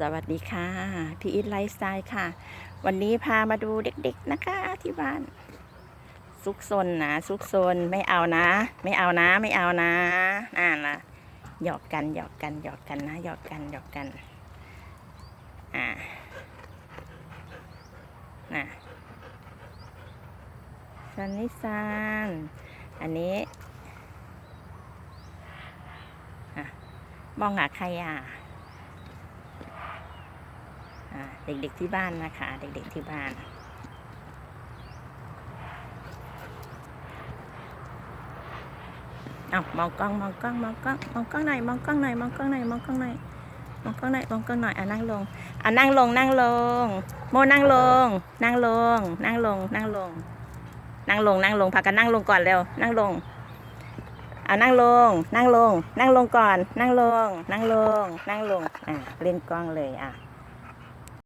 สวัสดีค่ะพี่อิทไลฟ์สไตล์ค่ะ วันนี้พามาดูเด็กๆนะคะที่บ้าน ซุกซนนะซุกซนไม่เอานะ ไม่เอานะ ไม่เอานะอ่านะหยอกกันหยอกกันหยอกกันนะหยอกกันหยอกกันอ่าน่ะซันนิซานอันนี้อะมองหาใครอะ เด็กๆที่บ้านนะคะ เด็กๆที่บ้านเอามองกล้องมองกล้องมองกล้องมองกล้องหน่อยมองกล้องหน่อยมองกล้องหน่อยมองกล้องหน่อยมองกล้องหน่อยมองกล้องหน่อยอะนั่งลงอะนั่งลงนั่งลง โมนั่งลง นั่งลง นั่งลง นั่งลง นั่งลงนั่งลงพากันนั่งลงก่อนเร็วนั่งลงอะนั่งลง นั่งลง นั่งลงก่อน นั่งลง นั่งลง นั่งลงอะเล่นกล้องเลยอะ